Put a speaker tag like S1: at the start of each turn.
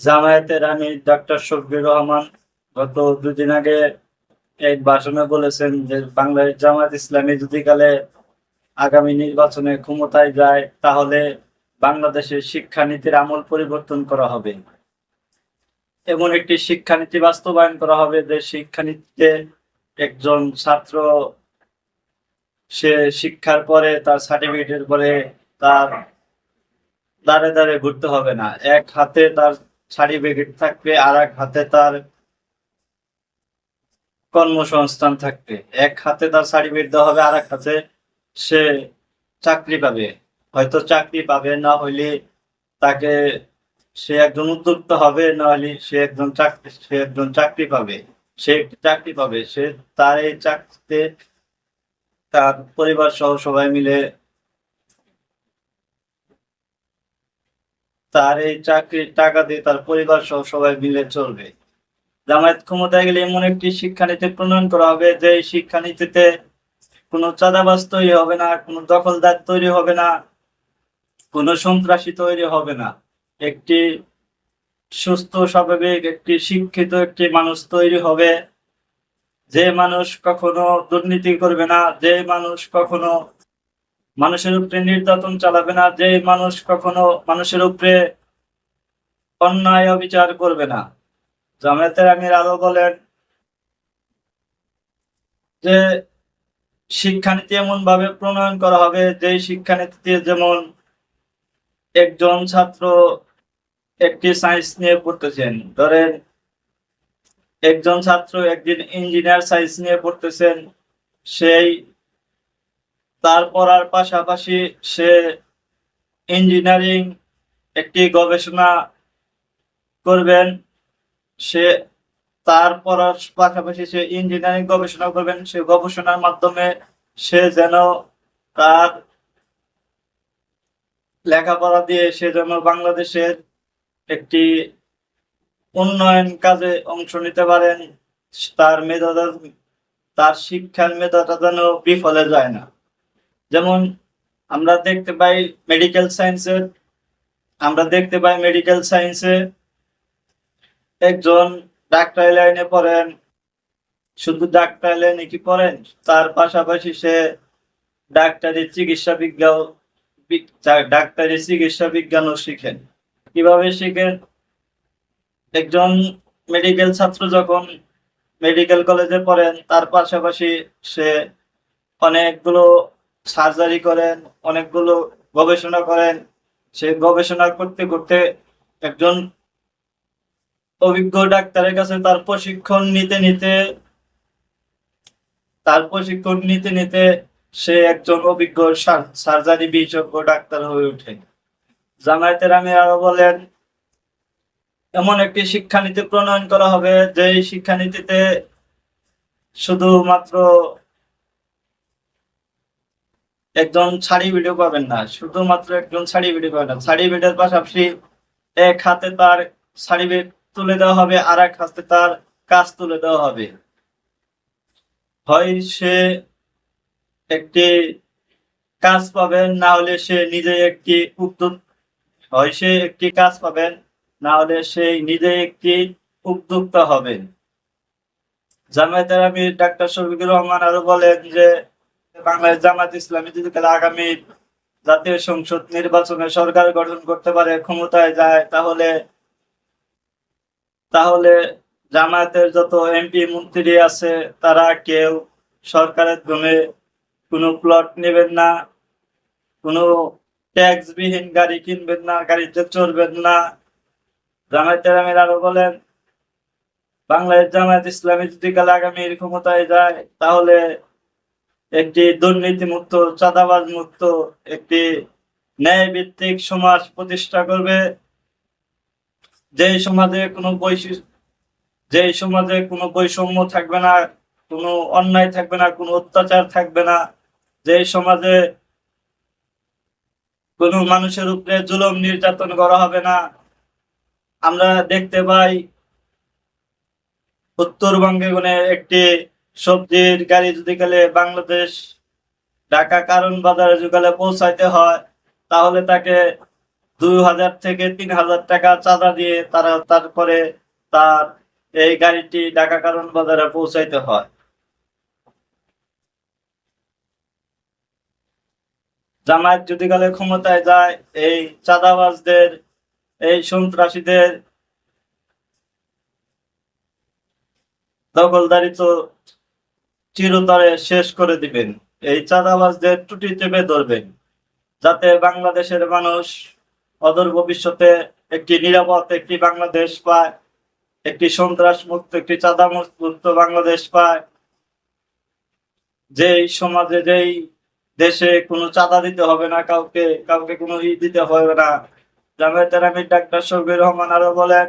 S1: জামায়াতের আমি ডক্টর শফির রহমান গত দুদিন আগে এক ভাষণে বলেছেন যে বাংলাদেশ জামায়াত ইসলামী যদি কালে আগামী নির্বাচনে ক্ষমতায় যায়, তাহলে বাংলাদেশের শিক্ষানীতির আমল পরিবর্তন করা হবে। এমন একটি শিক্ষানীতি বাস্তবায়ন করা হবে যে শিক্ষানীতিতে একজন ছাত্র, সে শিক্ষার পরে তার সার্টিফিকেটের পরে তার দাঁড়ে দাঁড়ে ঘুরতে হবে না। এক হাতে তার সার্টিফিকেট থাকবে আর এক হাতে তার কর্মসংস্থান থাকবে। এক হাতে তার সার্টিফিকেট দেওয়া হবে আর এক হাতে সে চাকরি পাবে। হয়তো চাকরি পাবে, না হইলে তাকে সে একজন উদ্যোক্তা হবে, না হলে সে একজন চাকরি সে একজন চাকরি পাবে। সে চাকরি পাবে, সে তার এই চাকরিতে তার পরিবার সহ সবাই মিলে তার এই চাকরির টাকা দিয়ে তার পরিবার সহ সবাই মিলে চলবে। জামায়াত ক্ষমতায় গেলে এমন একটি শিক্ষানীতি প্রণয়ন করা হবে যে শিক্ষানীতিতে কোনো চাঁদাবাজ তৈরি হবে না, কোনো দখলদার তৈরি হবে না, কোনো সন্ত্রাসী তৈরি হবে না। একটি সুস্থ, স্বাভাবিক, একটি শিক্ষিত একটি মানুষ তৈরি হবে। যে মানুষ কখনো দুর্নীতি করবে না, যে মানুষ কখনো মানুষের উপরে নির্যাতন চালাবে না, যে মানুষ কখনো মানুষের উপরে অন্যায় অবিচার করবে না। জামায়াতের আমির আরও বলেন যে, শিক্ষানীতি এমন ভাবে প্রণয়ন করা হবে যে, শিক্ষানীতিতে যেমন একজন ছাত্র একটি সায়েন্স নিয়ে পড়তেছেন, ধরেন একজন ছাত্র একদিন ইঞ্জিনিয়ার সায়েন্স নিয়ে পড়তেছেন, সেই তার পড়ার পাশাপাশি সে ইঞ্জিনিয়ারিং একটি গবেষণা করবেন, সে তার পড়ার পাশাপাশি সে ইঞ্জিনিয়ারিং গবেষণা করবেন, সে গবেষণার মাধ্যমে সে যেন তার লেখাপড়া দিয়ে সে যেন বাংলাদেশের একটি উন্নয়ন কাজে অংশ নিতে পারেন, তার মেধাটা তার শিক্ষার মেধাটা যেন বিফলে যায় না। যেমন আমরা দেখতে পাই মেডিকেল সায়েন্সের আমরা দেখতে পাই মেডিকেল সায়েন্সে একজন ডাক্তারি লাইনে পড়েন, শুধু ডাক্তারি লাইনে কি পড়েন? তার পাশাপাশি সে ডাক্তারি চিকিৎসা বিজ্ঞান ডাক্তারি চিকিৎসা বিজ্ঞানও শিখেন। কীভাবে শিখেন? একজন মেডিকেল ছাত্র যখন মেডিকেল কলেজে পড়েন, তার পাশাপাশি সে অনেকগুলো সার্জারি করেন, অনেকগুলো গবেষণা করেন। সে গবেষণা করতে করতে একজন অভিজ্ঞ ডাক্তারের কাছে তার প্রশিক্ষণ নিতে নিতে, তার প্রশিক্ষণ নিতে নিতে সে একজন অভিজ্ঞ সার্জারি বিশেষজ্ঞ ডাক্তার হয়ে ওঠে। জামায়াতের আমি আরও বলেন, এমন একটি শিক্ষানীতি প্রণয়ন করা হবে যে শিক্ষানীতিতে শুধুমাত্র একজন ছাড়ি ভিডিও পাবেন না। শুধুমাত্র একজন ছাড়ি ভিডিও পাবেন না। ছাড়ি ভিডিওর পাশাপাশি এক হাতে তার সার্টিফিকেট তুলে দেওয়া হবে, আর এক হাতে তার কাজ তুলে দেওয়া হবে। হয় সে একটি কাজ পাবেন, না হলে সে নিজে একটি উদ্যোগ হয় সে একটি কাজ পাবেন, না হলে সে নিজে একটি উদ্যোক্তা হবেন। জামায়াতের আমি ডাক্তার শফিকুর রহমান আরও বলেন যে বাংলাদেশ জামাত ইসলামী যদি আগামী জাতীয় সংসদ নির্বাচনে সরকার গঠন করতে পারে, ক্ষমতায় যায়, তাহলে তাহলে জামায়াতের যত এমপি, মন্ত্রী আছে, তারা কেউ সরকারের জমি কোনো প্লট নেবেন না, কোনো ট্যাক্স বিহীন গাড়ি কিনবেন না, গাড়িতে চড়বেন না। জামায়াতের আমির আরও বলেন, বাংলাদেশ জামায়াত ইসলামী যদি কালে আগামী ক্ষমতায় যায়, তাহলে একটি দুর্নীতি মুক্ত চাঁদাবাজ মুক্ত একটি ন্যায় ভিত্তিক সমাজ প্রতিষ্ঠা করবে। যে সমাজে কোনো যে সমাজে কোনো বৈষম্য থাকবে না, কোনো অন্যায় থাকবে না, কোনো অত্যাচার থাকবে না যে সমাজে কোনো মানুষের উপরে জুলম নির্যাতন করা হবে না, আমরা দেখতে পাই উত্তরবঙ্গে কোনো একটি সবজির গাড়ি যদি গেলে বাংলাদেশ, ঢাকা কারণ বাজারে যদি গেলে পৌঁছাইতে হয়, তাহলে তাকে দুই হাজার থেকে তিন হাজার টাকা চাঁদা দিয়ে তারা তারপরে তার এই গাড়িটি ঢাকা কারণ বাজারে পৌঁছাইতে হয়। জামায়াত যদি গেলে ক্ষমতায় যায়, এই চাঁদাবাজদের, এই সন্ত্রাসীদের দখলদারি তো চিরতরে শেষ করে দিবেন। এই চাঁদাবাজদের টুটি চেপে ধরবেন, যাতে বাংলাদেশের মানুষ অদূর ভবিষ্যতে একটি নিরাপদ একটি বাংলাদেশ পায়, একটি সন্ত্রাস মুক্ত একটি চাঁদা মুক্ত বাংলাদেশ পায়। যেই সমাজে, যেই দেশে কোনো চাঁদা দিতে হবে না, কাউকে কাউকে কোনো ই দিতে হবে না। জামায়াতের আমির ডাক্তার শফির রহমান আরও বলেন